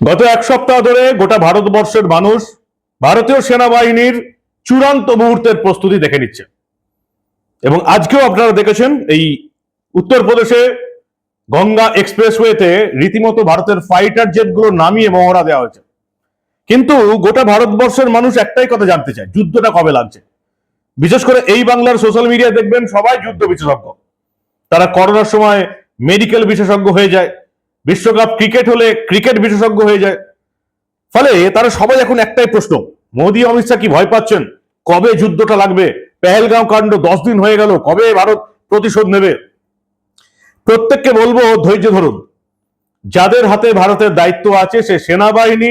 গত এক সপ্তাহ ধরে গোটা ভারতবর্ষের মানুষ ভারতীয় সেনাবাহিনীর চূড়ান্ত মুহূর্তের প্রস্তুতি দেখে নিচ্ছে। এবং আজকেও আপনারা দেখেছেন এই উত্তরপ্রদেশে গঙ্গা এক্সপ্রেসওয়েতে রীতিমতো ভারতের ফাইটার জেটগুলো নামিয়ে মহড়া দেওয়া হয়েছে। কিন্তু গোটা ভারতবর্ষের মানুষ একটাই কথা জানতে চায়, যুদ্ধটা কবে লাগছে? বিশেষ করে এই বাংলার সোশ্যাল মিডিয়া দেখবেন সবাই যুদ্ধ বিশেষজ্ঞ। তারা করোনার সময় মেডিকেল বিশেষজ্ঞ হয়ে যায় বিশ্বকাপ ক্রিকেট হলে ক্রিকেট বিশেষজ্ঞ হয়ে যায়। ফলে তারা সবাই এখন একটাই প্রশ্ন, মোদী অমিত শাহ কি ভয় পাচ্ছেন? কবে যুদ্ধটা লাগবে? পেহেলগাঁও কাণ্ড দশ দিন হয়ে গেল, কবে ভারত প্রতিশোধ নেবে? প্রত্যেককে বলব ধৈর্য ধরুন। যাদের হাতে ভারতের দায়িত্ব আছে, সে সেনাবাহিনী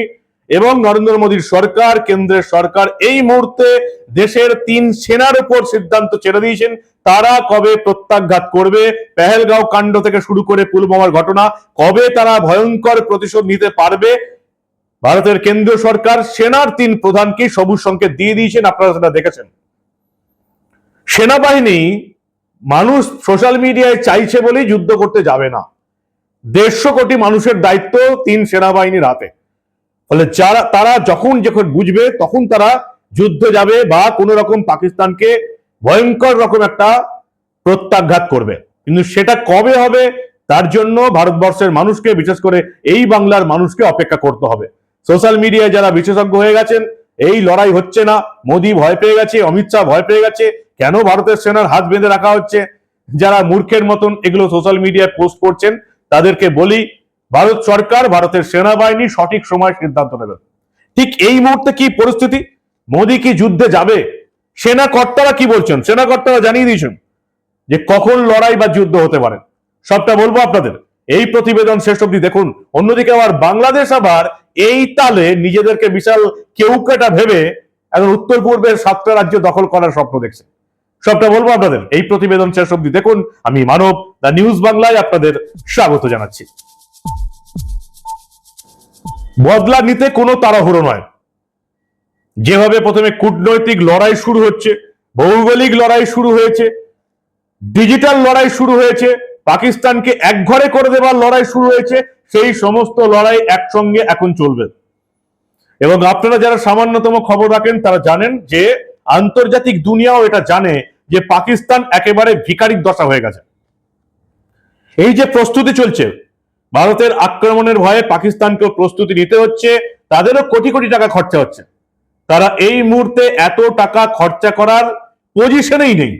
এবং নরেন্দ্র মোদীর সরকার, কেন্দ্রের সরকার এই মুহূর্তে দেশের তিন সেনার উপর সিদ্ধান্ত ছেড়ে দিয়েছেন। তারা কবে প্রত্যাঘাত করবে? পেহেলগাঁও কাণ্ড থেকে শুরু করে পুলবামার ঘটনা, কবে তারা ভয়ঙ্কর প্রতিশোধ নিতে পারবে? ভারতের কেন্দ্রীয় সরকার, সেনার তিন প্রধানকে সবুজ সংকেত দিয়ে দিয়েছেন, আপনারা সেটা দেখেছেন। সেনাবাহিনী মানুষ সোশ্যাল মিডিয়ায় চাইছে বলেই যুদ্ধ করতে যাবে না। দেড়শো কোটি মানুষের দায়িত্ব তিন সেনাবাহিনীর হাতে। ফলে যারা, তারা যখন যখন বুঝবে, তখন তারা যুদ্ধ যাবে বা কোনো রকম পাকিস্তানকে ভয়ঙ্কর রকম একটা প্রত্যাঘাত করবে। কিন্তু সেটা কবে হবে, তার জন্য ভারতবর্ষের মানুষকে, বিশেষ করে এই বাংলার মানুষকে অপেক্ষা করতে হবে। সোশ্যাল মিডিয়ায় যারা বিশেষজ্ঞ হয়ে গেছেন, এই লড়াই হচ্ছে না। মোদী ভয় পেয়ে গেছে, অমিত শাহ ভয় পেয়ে গেছে, কেন ভারতের সেনার হাত বেঁধে রাখা হচ্ছে? যারা মূর্খের মতন এগুলো সোশ্যাল মিডিয়ায় পোস্ট করছেন, তাদেরকে বলি ভারত সরকার, ভারতের সেনাবাহিনী সঠিক সময় সিদ্ধান্ত নেবে। ঠিক এই মুহূর্তে কি পরিস্থিতি? মোদী কি যুদ্ধে যাবে? সেনা কর্তারা কি বলছেন? সেনা কর্তারা জানিয়ে দিয়েছেন যে কখন লড়াই বা যুদ্ধ হতে পারে। সবটা বলব আপনাদের। এই প্রতিবেদন শেষ অব্দি দেখুন। অন্যদিকে আবার বাংলাদেশ আবার এই তালে নিজেদেরকে বিশাল কেউকেটা ভেবে এখন উত্তর পূর্বের সাতটা রাজ্য দখল করার স্বপ্ন দেখছে। সবটা বলব আপনাদের। এই প্রতিবেদন শেষ অব্দি দেখুন। আমি মানব দা নিউজ বাংলায় আপনাদের স্বাগত জানাচ্ছি। বদলা নিতে কোনো তাড়াহুড়ো নয়। যেভাবে প্রথমে কূটনৈতিক লড়াই শুরু হচ্ছে, ভৌগোলিক লড়াই শুরু হয়েছে, ডিজিটাল লড়াই শুরু হয়েছে, পাকিস্তানকে একঘরে করে দেবার লড়াই শুরু হয়েছে, সেই সমস্ত লড়াই একসঙ্গে এখন চলবে। এবং আপনারা যারা সামান্যতম খবর রাখেন, তারা জানেন যে আন্তর্জাতিক দুনিয়াও এটা জানে যে পাকিস্তান একেবারে ভিকারির দশা হয়ে গেছে। এই যে প্রস্তুতি চলছে ভারতের আক্রমণের ভয়ে পাকিস্তানকেও প্রস্তুতি নিতে হচ্ছে, তাদেরও কোটি কোটি টাকা খরচা হচ্ছে। তারা এই মুহূর্তে এত টাকা খরচা করার পজিশনেই নেই।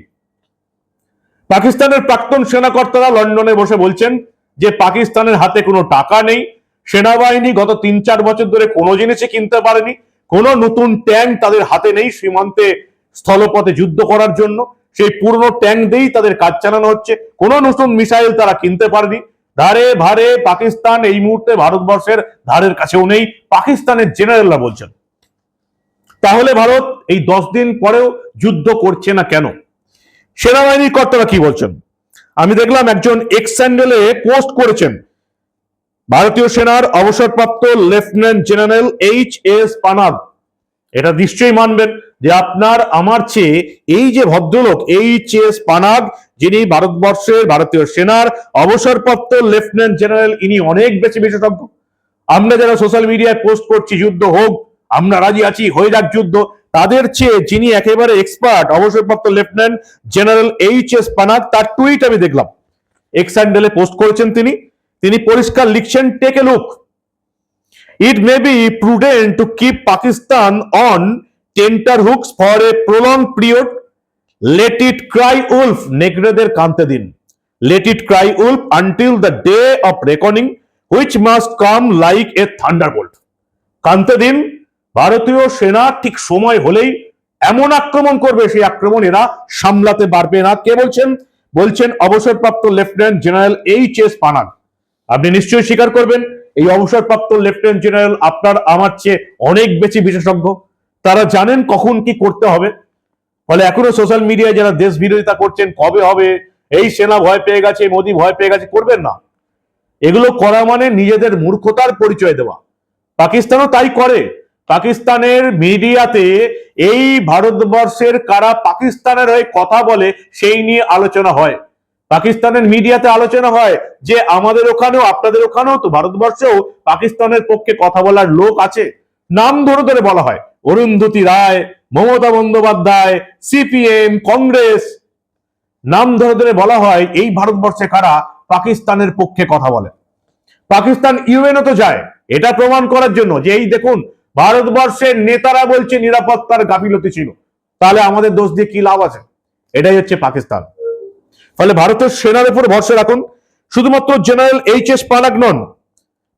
পাকিস্তানের প্রাক্তন সেনাকর্তারা লন্ডনে বসে বলছেন যে পাকিস্তানের হাতে কোনো টাকা নেই, সেনাবাহিনী গত তিন চার বছর ধরে কোনো জিনিসই কিনতে পারেনি, কোনো নতুন ট্যাঙ্ক তাদের হাতে নেই সীমান্তে স্থলপথে যুদ্ধ করার জন্য, সেই পুরনো ট্যাঙ্ক দিয়েই তাদের কাজ চালানো হচ্ছে, কোনো নতুন মিসাইল তারা কিনতে পারেনি ধারে ভারে পাকিস্তান এই মুহূর্তে ভারতবর্ষের ধারের কাছেও নেই। পাকিস্তানের জেনারেলরা বলছেন, তাহলে ভারত এই দশ দিন পরেও যুদ্ধ করছে না কেন? সেনাবাহিনীর কর্তারা কি বলছেন? আমি দেখলাম একজন এক্স স্যান্ডেলে পোস্ট করেছেন। ভারতীয় সেনার অবসরপ্রাপ্ত lieutenant general H S Panag এটা নিশ্চয়ই মানবেন। যে আপনার, আমার চেয়ে এই যে ভদ্রলোক এইচ এস পানাগ, যিনি ভারতবর্ষের ভারতীয় সেনার অবসরপ্রাপ্ত লেফটেন্যান্ট জেনারেল, ইনি অনেক বেশি বিশেষজ্ঞ। আমরা যারা সোশ্যাল মিডিয়ায় পোস্ট করছি, যুদ্ধ হোক, আমরা রাজি আছি, হয়ে যাক যুদ্ধ। তাদের চেয়ে যিনি একেবারে এক্সপার্ট, অবসরপ্রাপ্ত lieutenant general H S Panag, তার টুইট আমি দেখলাম। এক্স হ্যান্ডেলে পোস্ট করেছেন তিনি। তিনি পরিষ্কার লিখছেন take look it may be prudent to keep Pakistan Pakistan on tenterhooks for a prolonged period let it cry wolf, নেগরেদের কানতে দিন let it cry cry wolf the day of recording reckoning, must come like like thunder thunderbolt. কানতে দিন ভারতীয় সেনা ঠিক সময় হলেই এমন আক্রমণ করবে সেই আক্রমণ এরা সামলাতে পারবে না কে বলছেন বলছেন অবসরপ্রাপ্ত lieutenant general H S Panag আপনি নিশ্চয়ই স্বীকার করবেন এই অবসরপ্রাপ্ত লেফটেন্যান্ট জেনারেল আপনার আমার চেয়ে অনেক বেশি বিশেষজ্ঞ তারা জানেন কখন কি করতে হবে। ফলে এখনও সোশ্যাল মিডিয়ায় যারা দেশ বিরোধিতা করছেন, কবে হবে, এই সেনা ভয় পেয়ে গেছে মোদী ভয় পেয়ে গেছে, করবেন না। এগুলো করা মানে নিজেদের মূর্খতার পরিচয় দেওয়া। পাকিস্তানও তাই করে। পাকিস্তানের মিডিয়াতে এই ভারতবর্ষের কারা পাকিস্তানের হয়ে কথা বলে, সেই নিয়ে আলোচনা হয়। পাকিস্তানের মিডিয়াতে আলোচনা হয় যে, আমাদের ওখানেও, আপনাদের ওখানেও তো ভারতবর্ষেও পাকিস্তানের পক্ষে কথা বলার লোক আছে। নাম ধরে ধরে বলা হয়। অরুন্ধতী রায়, মমতা বন্দ্যোপাধ্যায়, সিপিএম, কংগ্রেস। নাম ধরে ধরে বলা হয়, এই ভারতবর্ষে কারা পাকিস্তানের পক্ষে কথা বলে। পাকিস্তান ইউএনও তো যায়। এটা প্রমাণ করার জন্য যে, এই দেখুন, ভারতবর্ষের নেতারা বলছে নিরাপত্তার গাফিলতি ছিল। তাহলে আমাদের দোষ দিয়ে কি লাভ আছে? এটাই হচ্ছে পাকিস্তান। ফলে ভারতের সেনার উপর ভরসা রাখুন। শুধুমাত্র জেনারেল এইচ এস পালাক নন,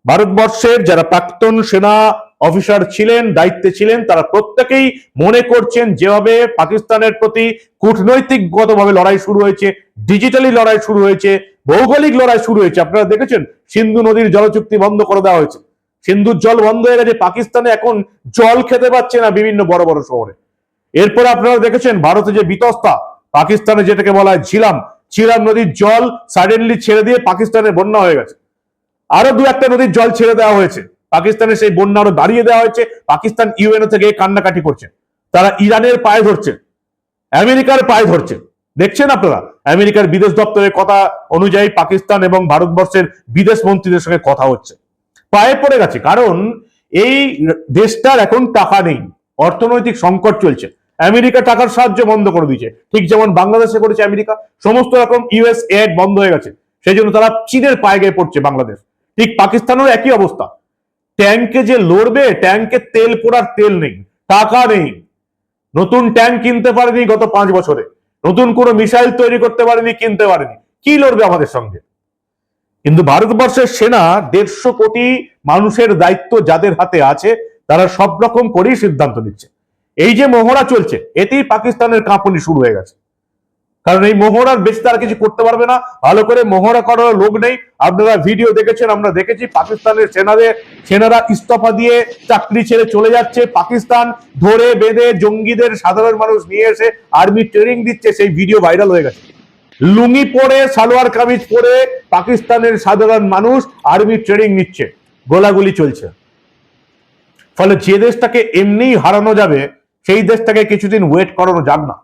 ভারতবর্ষের যারা প্রাক্তন সেনা অফিসার ছিলেন, দায়িত্বে ছিলেন, তারা প্রত্যেকেই মনে করছেন যেভাবে পাকিস্তানের প্রতি কূটনৈতিকগতভাবে লড়াই শুরু হয়েছে, ডিজিটালি লড়াই শুরু হয়েছে, ভৌগোলিক লড়াই শুরু হয়েছে। আপনারা দেখেছেন, সিন্ধু নদীর জলচুক্তি বন্ধ করে দেওয়া হয়েছে। সিন্ধুর জল বন্ধ হয়ে গেছে, পাকিস্তানে এখন জল খেতে পাচ্ছে না বিভিন্ন বড় বড় শহরে। এরপরে আপনারা দেখেছেন, ভারতে যে বিতস্তা, পাকিস্তানে যেটাকে বলা হয় ঝিলাম ঝিলাম নদীর জল সাডেনলি ছেড়ে দিয়ে পাকিস্তানের বন্যা হয়ে গেছে। আরও দু একটা নদীর জল ছেড়ে দেওয়া হয়েছে। পাকিস্তানের সেই বন্যা আরও দাঁড়িয়ে দেওয়া হয়েছে। পাকিস্তান ইউএনও থেকে কান্নাকাটি করছে। তারা ইরানের পায়ে ধরছে। আমেরিকার পায়ে ধরছে। দেখছেন আপনারা? আমেরিকার বিদেশ দপ্তরের কথা অনুযায়ী পাকিস্তান এবং ভারতবর্ষের বিদেশ মন্ত্রীদের সঙ্গে কথা হচ্ছে। পায়ে পড়ে গেছে। কারণ এই দেশটার এখন টাকা নেই। অর্থনৈতিক সংকট চলছে। আমেরিকা টাকার সাহায্য বন্ধ করে দিয়েছে। ঠিক যেমন বাংলাদেশে করেছে আমেরিকা। সমস্ত রকম ইউএস এড বন্ধ হয়ে গেছে। সেই জন্য তারা চীনের পায়ে গিয়ে পড়ছে বাংলাদেশ। ঠিক পাকিস্তানেরও একই অবস্থা। ট্যাঙ্কে যে লড়বে, ট্যাঙ্কে তেল পোড়ার তেল নেই, টাকা নেই। নতুন ট্যাঙ্ক কিনতে পারেনি গত পাঁচ বছরে, নতুন কোনো মিসাইল তৈরি করতে পারেনি, কিনতে পারেনি। কি লড়বে আমাদের সঙ্গে? কিন্তু ভারতবর্ষের সেনা দেড়শো কোটি মানুষের দায়িত্ব যাদের হাতে আছে, তারা সব রকম করেই সিদ্ধান্ত নিচ্ছে। এই যে মহড়া চলছে, এতেই পাকিস্তানের কাঁপুনি শুরু হয়ে গেছে। কারণ এই মহড়ার বেশি তারা কিছু করতে পারবে না। ভালো করে মহড়া করার লোক নেই। আপনারা ভিডিও দেখেছেন, আমরা দেখেছি পাকিস্তানের সেনাদের, সেনারা ইস্তফা দিয়ে চাকরি ছেড়ে চলে যাচ্ছে। পাকিস্তান ধরে বেঁধে জঙ্গিদের সাধারণ মানুষ নিয়ে এসে আর্মি ট্রেনিং দিচ্ছে, সেই ভিডিও ভাইরাল হয়ে গেছে। লুঙ্গি পরে, সালোয়ার কামিজ পরে পাকিস্তানের সাধারণ মানুষ আর্মি ট্রেনিং নিচ্ছে। গোলাগুলি চলছে। ফলে যে দেশটাকে এমনিই হারানো যাবে, সেই দেশটাকে কিছুদিন ওয়েট করানো যাক না।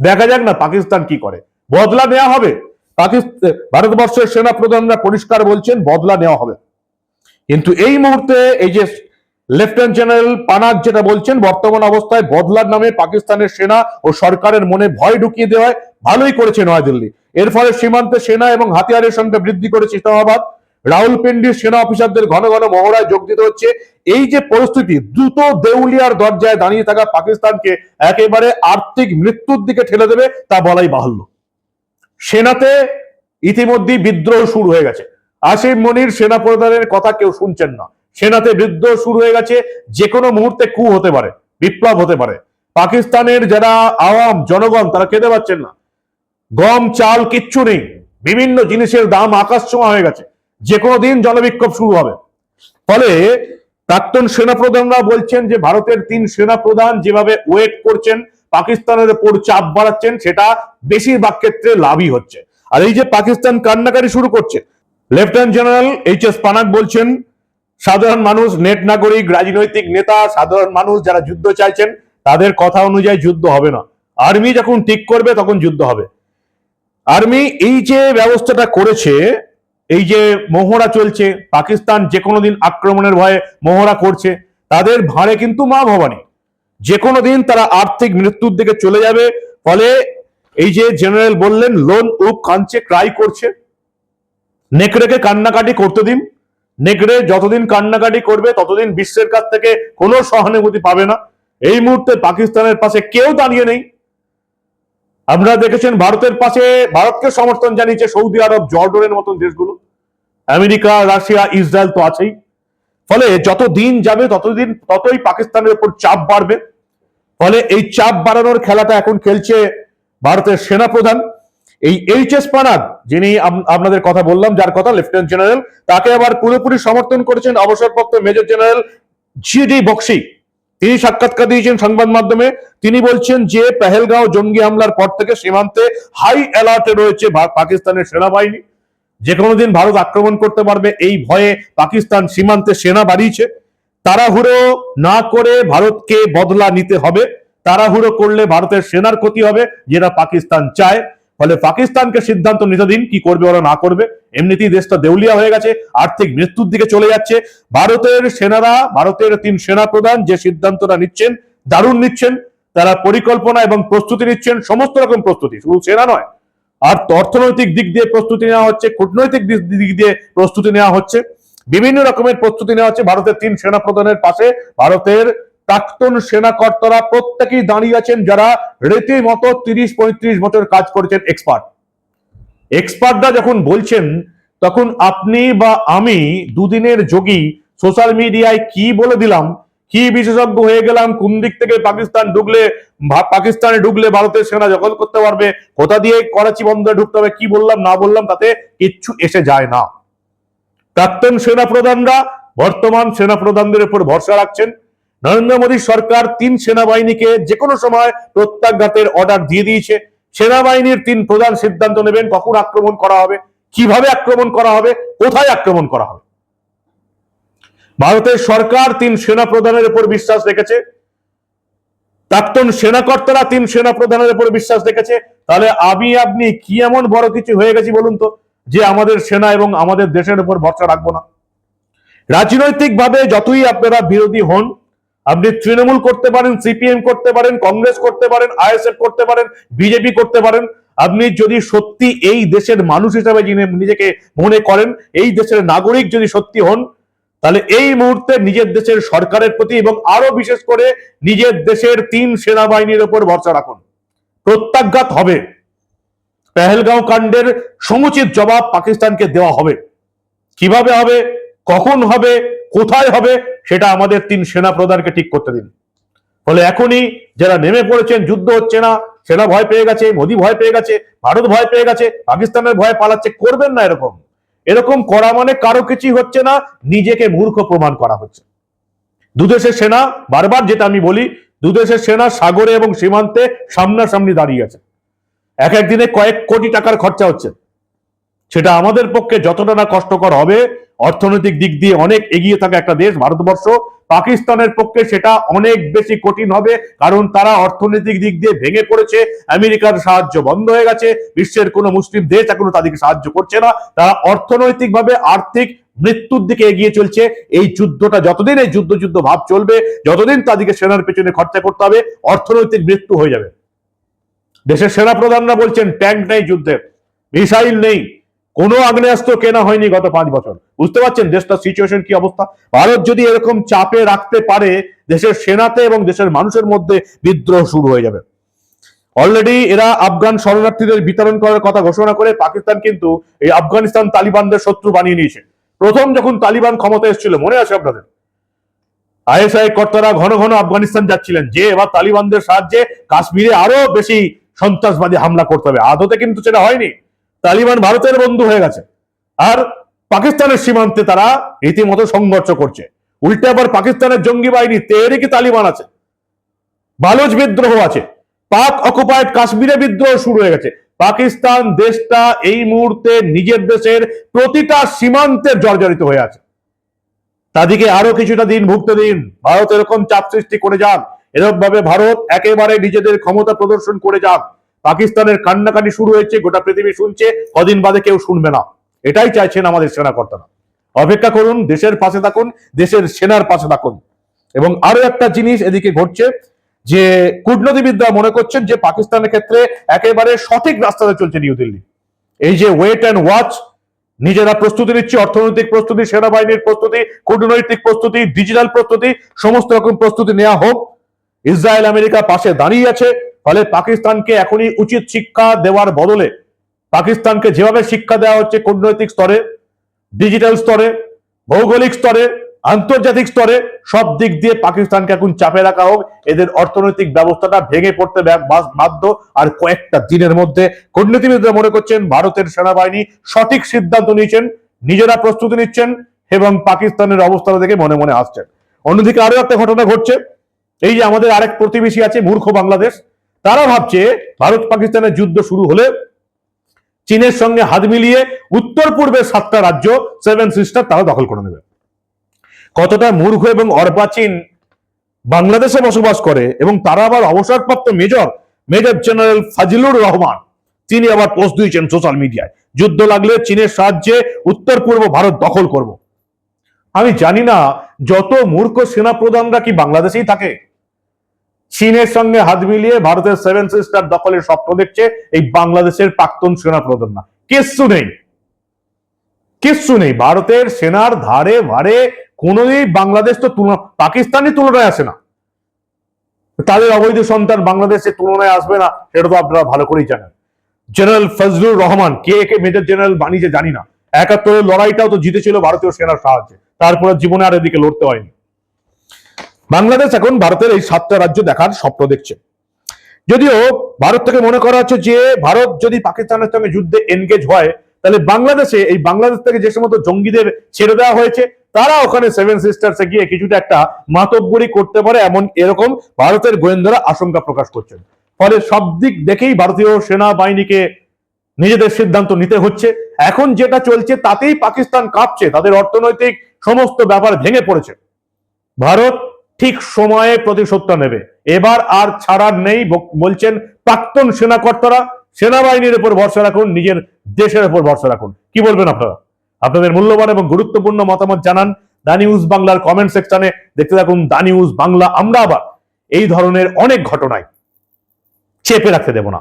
দেখা যাক না পাকিস্তান কি করে। বদলা নেওয়া হবে। পাকিস্তান ভারতবর্ষের সেনা প্রধানরা পরিষ্কার বলছেন, বদলা নেওয়া হবে। কিন্তু এই মুহূর্তে এই যে লেফটেন্যান্ট জেনারেল পানাক যেটা বলছেন, বর্তমান অবস্থায় বদলার নামে পাকিস্তানের সেনা ও সরকারের মনে ভয় ঢুকিয়ে দেওয়ায় ভালোই করেছে নয়াদিল্লি। এর ফলে সীমান্তে সেনা এবং হাতিয়ারের সংখ্যা বৃদ্ধি করেছে ইসলামাবাদ। রাহুলপিন্ডির সেনা অফিসারদের ঘন ঘন মহড়ায় যোগ দিতে হচ্ছে। এই যে পরিস্থিতি, দ্রুত দেউলিয়ার দরজায় দাঁড়িয়ে থাকা পাকিস্তানকে একেবারে আর্থিক মৃত্যুর দিকে ঠেলে দেবে, তা বলাই বাহুল্য। সেনাতে ইতিমধ্যেই বিদ্রোহ শুরু হয়ে গেছে। আসিফ মনির সেনা প্রধানের কথা কেউ শুনছেন না। সেনাতে বিদ্রোহ শুরু হয়ে গেছে, যে কোনো মুহূর্তে কু হতে পারে, বিপ্লব হতে পারে। পাকিস্তানের যারা আওয়াম, জনগণ, তারা খেতে পাচ্ছেন না। গম, চাল, কিচ্ছু নেই। বিভিন্ন জিনিসের দাম আকাশ ছোঁয়া হয়ে গেছে। যে কোনো দিন জনবিক্ষোভ শুরু হবে। ফলে প্রাক্তন সেনাপ্রধানরা বলছেন যে ভারতের তিন সেনাপ্রধান যেভাবে ওয়েট করছেন, পাকিস্তানের উপর চাপ বাড়াচ্ছেন, সেটা বেশিরভাগ ক্ষেত্রে লাভই হচ্ছে। আর এই যে পাকিস্তান কান্নাকারি শুরু করছে, lieutenant general H S Panag বলছেন, সাধারণ মানুষ, নেট নাগরিক, রাজনৈতিক নেতা, সাধারণ মানুষ যারা যুদ্ধ চাইছেন, তাদের কথা অনুযায়ী যুদ্ধ হবে না। আর্মি যখন ঠিক করবে, তখন যুদ্ধ হবে। আর্মি এই যে ব্যবস্থাটা করেছে এই যে মহড়া চলছে, পাকিস্তান যে কোনো দিন আক্রমণের ভয়ে মহড়া করছে, তাদের ভাঁড়ে কিন্তু মা ভবানী। যে কোনো দিন তারা আর্থিক মৃত্যুর দিকে চলে যাবে, ফলে এই যে জেনারেল বললেন, লোন উপ কাঞ্চে ক্রাই করছে। নেকড়েকে কান্নাকাটি করতে দিন। নেকড়ে যতদিন কান্নাকাটি করবে, ততদিন বিশ্বের কাছ থেকে কোনো সহানুভূতি পাবে না। এই মুহূর্তে পাকিস্তানের পাশে কেউ দাঁড়িয়ে নেই। আপনারা দেখেছেন ভারতের পাশে ভারতকে সমর্থন জানিয়েছে সৌদি আরব, জর্ডনের মতন দেশগুলো। আমেরিকা, রাশিয়া, ইসরায়েল তো আছেই। ফলে যত দিন যাবে, ততদিন, ততই পাকিস্তানের উপর চাপ বাড়বে। ফলে এই চাপ বাড়ানোর খেলাটা এখন খেলছে ভারতের সেনাপ্রধান। এই এইচ এস পানাগ যিনি আপনাদের কথা বললাম, যার কথা লেফটেন্যান্ট জেনারেল তাকে আবার পুরোপুরি সমর্থন করেছেন অবসরপ্রাপ্ত major general G D Bakshi তিনি সাক্ষাৎকার দিয়েছেন সংবাদ মাধ্যমে। তিনি বলছেন যে, পেহেলগাঁও জঙ্গি হামলার পর থেকে সীমান্তে হাই অ্যালার্টে রয়েছে পাকিস্তানের সেনাবাহিনী। যে কোনো দিন ভারত আক্রমণ করতে পারবে, এই ভয়ে পাকিস্তান সীমান্তে সেনা বাড়িয়েছে। তাড়াহুড়ো না করে ভারতকে বদলা নিতে হবে। তাড়াহুড়ো করলে ভারতের সেনার ক্ষতি হবে, যেটা পাকিস্তান চায়। ফলে পাকিস্তানকে সিদ্ধান্ত নিতে দিন, কি করবে ওরা, না করবে? এমনিতেই দেশটা দেউলিয়া হয়ে গেছে, আর্থিক মৃত্যুর দিকে চলে যাচ্ছে। ভারতের সেনারা, ভারতের তিন সেনা প্রধান যে সিদ্ধান্তটা নিচ্ছেন, দারুণ নিচ্ছেন, তারা পরিকল্পনা এবং প্রস্তুতি নিচ্ছেন, সমস্ত রকম প্রস্তুতি, শুধু সেনা নয়, আর অর্থনৈতিক দিক দিয়ে প্রস্তুতি নেওয়া হচ্ছে, কূটনৈতিক দিক দিয়ে প্রস্তুতি নেওয়া হচ্ছে, বিভিন্ন রকমের প্রস্তুতি নেওয়া হচ্ছে, ভারতের তিন সেনা প্রধানের পাশে, ভারতের প্রাক্তন সেনা কর্তারা প্রত্যেকেই দাঁড়িয়ে আছেন যারা রীতিমতো তিরিশ পঁয়ত্রিশ বছর কাজ করেছেন এক্সপার্ট এক্সপার্টরা যখন বলছেন, তখন আপনি বা আমি দুদিনের যোগী সোশ্যাল মিডিয়ায় কি বলে দিলাম, কি বিশেষজ্ঞ হয়ে গেলাম, কোন দিক থেকে পাকিস্তান ঢুকলে পাকিস্তানে ঢুকলে ভারতের সেনা দখল করতে পারবে, কোথা দিয়ে করাচি বন্দরে ঢুকতে হবে, কি বললাম, না বললাম, তাতে কিচ্ছু এসে যায় না। প্রাক্তন সেনা প্রধানরা বর্তমান সেনা প্রধানদের উপর ভরসা রাখছেন। নরেন্দ্র মোদী সরকার তিন সেনাবাহিনীকে যে কোনো সময় প্রত্যাঘাতের অর্ডার দিয়ে দিয়েছে। সেনাবাহিনীর তিন প্রধান সিদ্ধান্ত নেবেন, কখন আক্রমণ করা হবে, কীভাবে আক্রমণ করা হবে, কোথায় আক্রমণ করা হবে। ভারতের সরকার তিন সেনা প্রধানের উপর বিশ্বাস রেখেছে। প্রাক্তন সেনাকর্তারা তিন সেনা প্রধানের উপর বিশ্বাস রেখেছে। তাহলে আমি আপনি কি এমন বড় কিছু হয়ে গেছি বলুন তো, যে আমাদের সেনা এবং আমাদের দেশের উপর ভরসা রাখব না। রাজনৈতিক ভাবে যতই আপনারা বিরোধী হন আপনি তৃণমূল করতে পারেন, সিপিএম করতে পারেন, কংগ্রেস করতে পারেন, আইএসএফ করতে পারেন, বিজেপি করতে পারেন, আপনি যদি সত্যি এই দেশের মানুষ হিসাবে যিনি নিজেকে মনে করেন, এই দেশের নাগরিক যদি সত্যি হন, তাহলে এই মুহূর্তে নিজের দেশের সরকারের প্রতি এবং আরও বিশেষ করে নিজের দেশের তিন সেনাবাহিনীর উপর ভরসা রাখুন। প্রত্যাঘাত হবে। পেহেলগাঁও কাণ্ডের সমুচিত জবাব পাকিস্তানকে দেওয়া হবে। কীভাবে হবে? কখন হবে, কোথায় হবে, সেটা আমাদের তিন সেনা প্রধানকে ঠিক করতে দিন। ফলে এখনই যারা নেমে পড়েছেন, যুদ্ধ হচ্ছে না, সেনা ভয় পেয়ে গেছে, মোদী ভয় পেয়ে গেছে, ভারত ভয় পেয়ে গেছে, পাকিস্তানের ভয় পালাচ্ছে, করবেন না এরকম। এরকম করা মানে কারও কিছুই হচ্ছে না, নিজেকে মূর্খ প্রমাণ করা হচ্ছে। দুদেশের সেনা, বারবার যেটা আমি বলি, দুদেশের সেনা সাগরে এবং সীমান্তে সামনাসামনি দাঁড়িয়ে আছে। এক একদিনে কয়েক কোটি টাকার খরচা হচ্ছে। সেটা আমাদের পক্ষে যতটা না কষ্টকর হবে অর্থনৈতিক দিক দিয়ে অনেক এগিয়ে থাকা একটা দেশ, ভারতবর্ষ। পাকিস্তানের পক্ষে সেটা অনেক বেশি কঠিন হবে, কারণ তারা অর্থনৈতিক দিক দিয়ে ভেঙে পড়েছে। আমেরিকার সাহায্য বন্ধ হয়ে গেছে, বিশ্বের কোনো মুসলিম দেশ এখনও তাদেরকে সাহায্য করছে না। তারা অর্থনৈতিকভাবে আর্থিক মৃত্যুর দিকে এগিয়ে চলছে। এই যুদ্ধটা যতদিন এই যুদ্ধ যুদ্ধ ভাব চলবে, যতদিন তাদেরকে সেনার পেছনে খরচা করতে হবে, অর্থনৈতিক মৃত্যু হয়ে যাবে। দেশের সেনা প্রধানরা বলছেন, ট্যাঙ্ক নেই যুদ্ধের মিসাইল নেই। কোনো আগ্নেয়াস্ত্র কেনা হয়নি গত পাঁচ বছর। বুঝতে পারছেন দেশটার সিচুয়েশন কি অবস্থা? ভারত যদি এরকম চাপে রাখতে পারে, দেশের সেনাতে এবং দেশের মানুষের মধ্যে বিদ্রোহ শুরু হয়ে যাবে। অলরেডি এরা আফগান শরণার্থীদের বিতরণ করার কথা ঘোষণা করে পাকিস্তান কিন্তু এই আফগানিস্তান তালিবানদের শত্রু বানিয়ে নিয়েছে। প্রথম যখন তালিবান ক্ষমতা এসেছিল, মনে আছে আপনাদের? আইএসআই কর্তারা ঘন ঘন আফগানিস্তান যাচ্ছিলেন, যে এবার তালিবানদের সাহায্যে কাশ্মীরে আরও বেশি সন্ত্রাসবাদী হামলা করতে হবে। আদতে কিন্তু সেটা হয়নি। তালিবান ভারতের বন্ধু হয়ে গেছে। আর পাকিস্তানের সীমান্তে তারা রীতিমতো সংঘর্ষ করছে। উল্টে আবার পাকিস্তানের জঙ্গি বাহিনী তেহরিকি তালিবান আছে? বালোচ বিদ্রোহ আছে। পাক অকুপায়েড কাশ্মীরে বিদ্রোহ শুরু হয়ে গেছে। পাকিস্তান দেশটা এই মুহূর্তে নিজের দেশের প্রতিটা সীমান্তের জর্জরিত হয়ে আছে। তাদেরকে আরও কিছুটা দিন ভুগতে দিন। ভারত এরকম চাপ সৃষ্টি করে যান। এরকম ভাবে ভারত একেবারে নিজেদের ক্ষমতা প্রদর্শন করে যান পাকিস্তানের কান্নাকানি শুরু হয়েছে, গোটা পৃথিবী শুনছে, কদিন বাদে কেউ শুনবে না। এটাই চাইছেন আমাদের সেনাকর্তারা। অপেক্ষা করুন, দেশের পাশে থাকুন, দেশের সেনার পাশে থাকুন। এবং আরও একটা জিনিস এদিকে ঘটছে, যে কূটনীতিবিদরা মনে করছেন যে পাকিস্তানের ক্ষেত্রে একেবারে সঠিক রাস্তাতে চলছে নিউ দিল্লি। এই যে ওয়েট অ্যান্ড ওয়াচ নিজেরা প্রস্তুতি নিচ্ছে, অর্থনৈতিক প্রস্তুতি, সেনাবাহিনীর প্রস্তুতি, কূটনৈতিক প্রস্তুতি ডিজিটাল প্রস্তুতি, সমস্ত রকম প্রস্তুতি নেওয়া হোক। ইসরায়েল, আমেরিকা পাশে দাঁড়িয়ে আছে ফলে পাকিস্তানকে এখনই উচিত শিক্ষা দেওয়ার বদলে পাকিস্তানকে যেভাবে শিক্ষা দেওয়া হচ্ছে কূটনৈতিক স্তরে, ডিজিটাল স্তরে, ভৌগোলিক স্তরে, আন্তর্জাতিক স্তরে, সব দিক দিয়ে পাকিস্তানকে এখন চাপে রাখা হোক। এদের অর্থনৈতিক ব্যবস্থাটা ভেঙে পড়তে বাধ্য। আর কয়েকটা দিনের মধ্যে কূটনীতিবিদরা মনে করছেন ভারতের সেনাবাহিনী সঠিক সিদ্ধান্ত নিয়েছেন, নিজেরা প্রস্তুতি নিচ্ছেন এবং পাকিস্তানের অবস্থা দেখে মনে মনে আসছেন অন্যদিকে আরও একটা ঘটনা ঘটছে। এই যে আমাদের আরেক প্রতিবেশী আছে, মূর্খ বাংলাদেশ। তারা ভাবছে ভারত পাকিস্তানের যুদ্ধ শুরু হলে চীনের সঙ্গে হাত মিলিয়ে উত্তর পূর্বের সাতটা রাজ্য সেভেন সিস্টার তারা দখল করে নেবে। কতটা মূর্খ এবং অর্পাচীন বাংলাদেশে বসবাস করে এবং তারা আবার অবসরপ্রাপ্ত major major general Fazlur Rahman, তিনি আবার পোস্ট দিয়েছেন সোশ্যাল মিডিয়ায় যুদ্ধ লাগলে চীনের সাহায্যে উত্তর পূর্ব ভারত দখল করব। আমি জানি না যত মূর্খ সেনা প্রধানরা কি বাংলাদেশেই থাকে। চীনের সঙ্গে হাত মিলিয়ে ভারতের সেভেন সিস্টার দখলের স্বপ্ন দেখছে এই বাংলাদেশের প্রাক্তন সেনা প্রধান না কিচ্ছু নেই। কিচ্ছু নেই। ভারতের সেনার ধারে, ভারে কোনোদিন বাংলাদেশ তো তুলনা তুলনায় আসে না। তাদের অবৈধ সন্তান বাংলাদেশের তুলনায় আসবে না, সেটা তো আপনারা ভালো করেই জানেন। জেনারেল ফজলুর রহমান কে কে মেজর জেনারেল বানিয়েছে জানি না। একাত্তরের লড়াইটাও তো জিতেছিল ভারতীয় সেনার সাহায্যে। তারপরে জীবনে আর এদিকে লড়তে হয়নি। বাংলাদেশ এখন ভারতের এই সাতটা রাজ্য দেখার স্বপ্ন দেখছে। যদিও ভারত থেকে মনে করা হচ্ছে যে, ভারত যদি পাকিস্তানের সঙ্গে যুদ্ধে এনগেজ হয়, তাহলে বাংলাদেশে এই বাংলাদেশ থেকে যে সমস্ত জঙ্গিদের ছেড়ে দেওয়া হয়েছে, তারা ওখানে সেভেন সিস্টার্সে গিয়ে কিছুটা একটা মাতব্বরি করতে পারে, এমন এরকম ভারতের গোয়েন্দারা আশঙ্কা প্রকাশ করছেন। ফলে সব দিক দেখেই ভারতীয় সেনা বাহিনীকে নিজেদের সিদ্ধান্ত নিতে হচ্ছে। এখন যেটা চলছে, তাতেই পাকিস্তান কাঁপছে, তাদের অর্থনৈতিক সমস্ত ব্যাপার ভেঙে পড়েছে। ভারত ঠিক সময়ে প্রতিশোধটা নেবে। এবার আর ছাড়ার নেই বলছেন প্রাক্তন সেনাকর্তারা। সেনাবাহিনীর উপর ভরসা রাখুন, নিজের দেশের উপর ভরসা রাখুন। কি বলবেন আপনারা? আপনাদের মূল্যবান এবং গুরুত্বপূর্ণ মতামত জানান দা নিউজ বাংলার কমেন্ট সেকশনে। দেখতে থাকুন দা নিউজ বাংলা। আমরা আবার এই ধরনের অনেক ঘটনায় চেপে রাখতে দেব না।